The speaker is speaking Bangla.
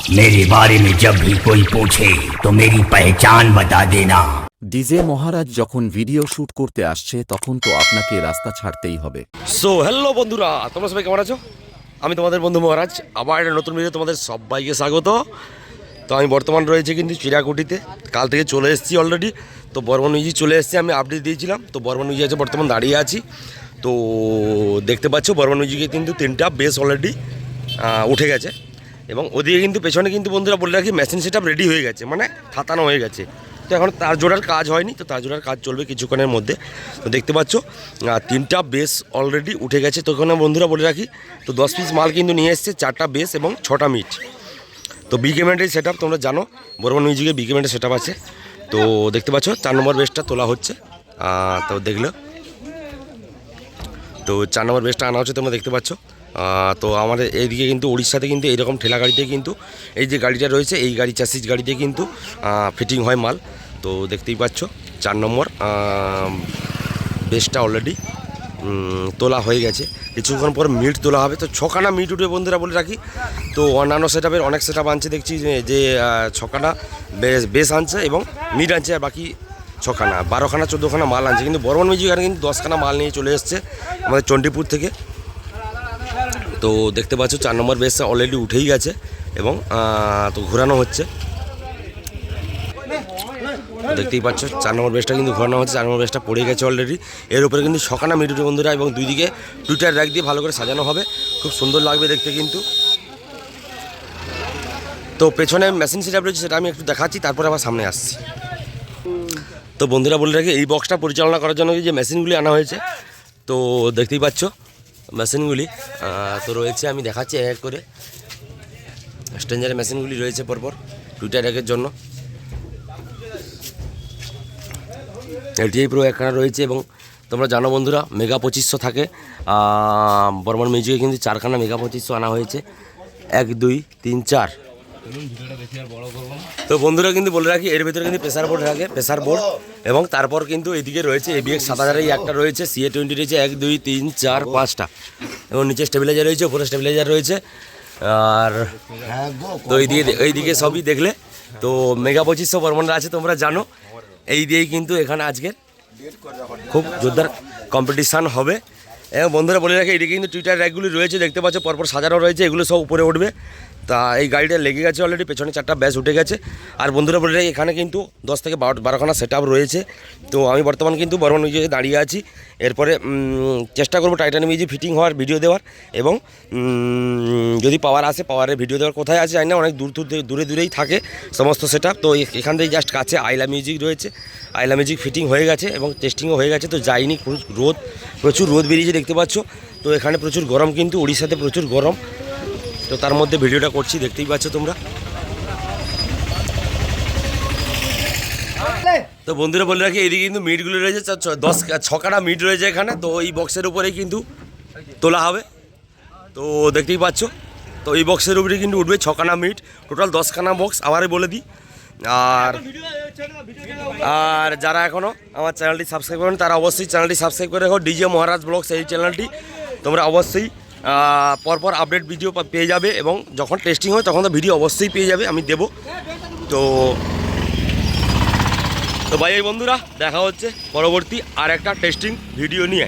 मेरे बारे में जब भी कोई पूछे तो मेरी पहचान बता देना ডিজে মহারাজ যখন ভিডিও শুট করতে আসছে তখন তো আপনাকে রাস্তা ছাড়তেই হবে সো হ্যালো বন্ধুরা তোমরা সবাই কেমন আছো আমি তোমাদের বন্ধু মহারাজ আবার একটা নতুন ভিডিও তোমাদের সবাইকে স্বাগত তো আমি বর্তমান রয়েছে কিন্তু চিরাকুটিতে কাল থেকে চলে এসেছি অলরেডি তো বর্মন উইজি চলে এসেছি আমি আপডেট দিয়েছিলাম তো বর্মন উইজি আছে বর্তমান দাঁড়িয়ে আছি তো দেখতে পাচ্ছ বর্মন উইজিকে কিন্তু তিনটা বেস অলরেডি উঠে গেছে এবং ওদিকে কিন্তু পেছনে কিন্তু বন্ধুরা বলে রাখি মেশিন সেট রেডি হয়ে গেছে মানে থাতানো হয়ে গেছে। তো এখন তার জোড়ার কাজ হয়নি, তো তার জোড়ার কাজ চলবে কিছুক্ষণের মধ্যে। তো দেখতে পাচ্ছ তিনটা বেস অলরেডি উঠে গেছে। তো ওখানে বন্ধুরা বলে রাখি, তো দশ পিস মাল কিন্তু নিয়ে এসছে, চারটা বেস এবং ছটা মিট তো বিকেমেন্টের সেট আপ তোমরা জানো বর্মন মিউজিকে বিকেমেন্টের সেট আপ আছে। তো দেখতে পাচ্ছ, চার নম্বর বেসটা তোলা হচ্ছে। তো দেখল। তো চার নম্বর বেসটা আনা হচ্ছে, তোমরা দেখতে পাচ্ছ। তো আমাদের এইদিকে কিন্তু উড়িষ্যাতে কিন্তু এইরকম ঠেলা গাড়িতে কিন্তু এই যে গাড়িটা রয়েছে, এই গাড়ি চাষিস গাড়িতে কিন্তু ফিটিং হয় মাল। তো দেখতেই পাচ্ছ, চার নম্বর বেসটা অলরেডি তোলা হয়ে গেছে। কিছুক্ষণ পর মিট তোলা হবে। তো ছখানা মিট উঠবে বন্ধুরা বলে রাখি। তো অন্যান্য সেট অনেক সেট আনছে, দেখছি যে- ছখানা বেস বেস আনছে এবং মিট আনছে, আর বাকি ছখানা, বারোখানা, চোদ্দোখানা মাল আনছে। কিন্তু বর্মন মিউজিক কিন্তু দশখানা মাল নিয়ে চলে এসছে আমাদের চণ্ডীপুর থেকে। তো দেখতে পাচ্ছ, চার নম্বর বেসটা অলরেডি উঠেই গেছে এবং তো ঘোরানো হচ্ছে। দেখতেই পাচ্ছ, চার নম্বর বেসটা কিন্তু ঘোরানো হচ্ছে, চার নম্বর বেসটা পড়ে গেছে অলরেডি এর উপরে কিন্তু সকানা মিডিয়া বন্ধুরা এবং দুই দিকে টুইটার র্যাক দিয়ে ভালো করে সাজানো হবে। খুব সুন্দর লাগবে দেখতে কিন্তু। তো পেছনে মেশিন সেট রয়েছে, সেটা আমি একটু দেখাচ্ছি, তারপরে আবার সামনে আসছি। তো বন্ধুরা বলে রাখি, এই বক্সটা পরিচালনা করার জন্য যে মেশিনগুলি আনা হয়েছে, তো দেখতেই পাচ্ছ মেশিনগুলি তো রয়েছে, আমি দেখাচ্ছি এক এক করে। স্ট্রেঞ্জারের মেশিনগুলি রয়েছে পরপর টুইটার একের জন্য। এলটিআই প্রো একখানা রয়েছে এবং তোমরা জানো বন্ধুরা, মেগা পঁচিশশো থাকে। বর্মন মিউজিকে কিন্তু চারখানা মেগা পঁচিশশো আনা হয়েছে। এক, দুই, তিন, চার। তো বন্ধুরা কিন্তু বলে রাখি, এর ভিতরে কিন্তু প্রেসার বোর্ড থাকে প্রেসার বোর্ড এবং তারপর কিন্তু এদিকে রয়েছে এবিএক্স সাত হাজারের একটা রয়েছে সিএ টোয়েন্টি রয়েছে, এক, দুই, তিন, চার, পাঁচটা। এবং নিচে স্টেবিলাইজার রয়েছে, উপরে স্টেবিলাইজার রয়েছে। আর তো এইদিকে এইদিকে সবই দেখলে। তো মেগা পঁচিশশো বর্মনরা আছে, তোমরা জানো। এই দিয়েই কিন্তু এখানে আজকের খুব জোরদার কম্পিটিশান হবে। এবং বন্ধুরা বলে রাখি, এদিকে কিন্তু টুইটার র্যাকগুলি রয়েছে, দেখতে পাচ্ছ, পরপর সাজানো রয়েছে, এগুলো সব উপরে উঠবে। তা এই গাড়িটা লেগে গেছে অলরেডি পেছনে চারটা ব্যাস উঠে গেছে। আর বন্ধুরা বলে এখানে কিন্তু দশ থেকে বারো, বারোখানা সেট রয়েছে। তো আমি বর্তমান কিন্তু বর্মন মিউজিকে দাঁড়িয়ে আছি। এরপরে চেষ্টা করব টাইটান মিউজিক ফিটিং হওয়ার ভিডিও দেওয়ার এবং যদি পাওয়ার আসে পাওয়ারের ভিডিও দেওয়ার কোথায় আছে জানি না, অনেক দূর দূর দূরে দূরেই থাকে সমস্ত সেট তো এখান থেকে জাস্ট কাছে আইলা মিউজিক রয়েছে। আইলা মিউজিক ফিটিং হয়ে গেছে এবং টেস্টিংও হয়ে গেছে। তো যাইনি রোদ, প্রচুর রোদ বেরিয়েছে দেখতে পাচ্ছ। তো এখানে প্রচুর গরম কিন্তু, উড়িষ্যাতে প্রচুর গরম। তো তার মধ্যে ভিডিওটা করছি, দেখতেই পাচ্ছ তোমরা। তো বন্ধুরা বলে রাখি, এদিকে কিন্তু মিটগুলো রয়েছে দশ ছকাটা মিট রয়েছে এখানে, তো এই বক্সের উপরেই কিন্তু তোলা হবে। তো দেখতেই পাচ্ছ, তো এই বক্সের উপরে কিন্তু উঠবে ছখানা মিট টোটাল দশখানা বক্স আবারই বলে দিই। আর আর যারা এখনও আমার চ্যানেলটি সাবস্ক্রাইব করেন, তারা অবশ্যই চ্যানেলটি সাবস্ক্রাইব করে রাখো। ডিজে মহারাজ ব্লগস এই চ্যানেলটি তোমরা অবশ্যই পরপর আপডেট ভিডিও পেয়ে যাবে এবং যখন টেস্টিং হয় তখন তো ভিডিও অবশ্যই পেয়ে যাবে, আমি দেব। তো তো ভাই বন্ধুরা, দেখা হচ্ছে পরবর্তী আর একটা টেস্টিং ভিডিও নিয়ে।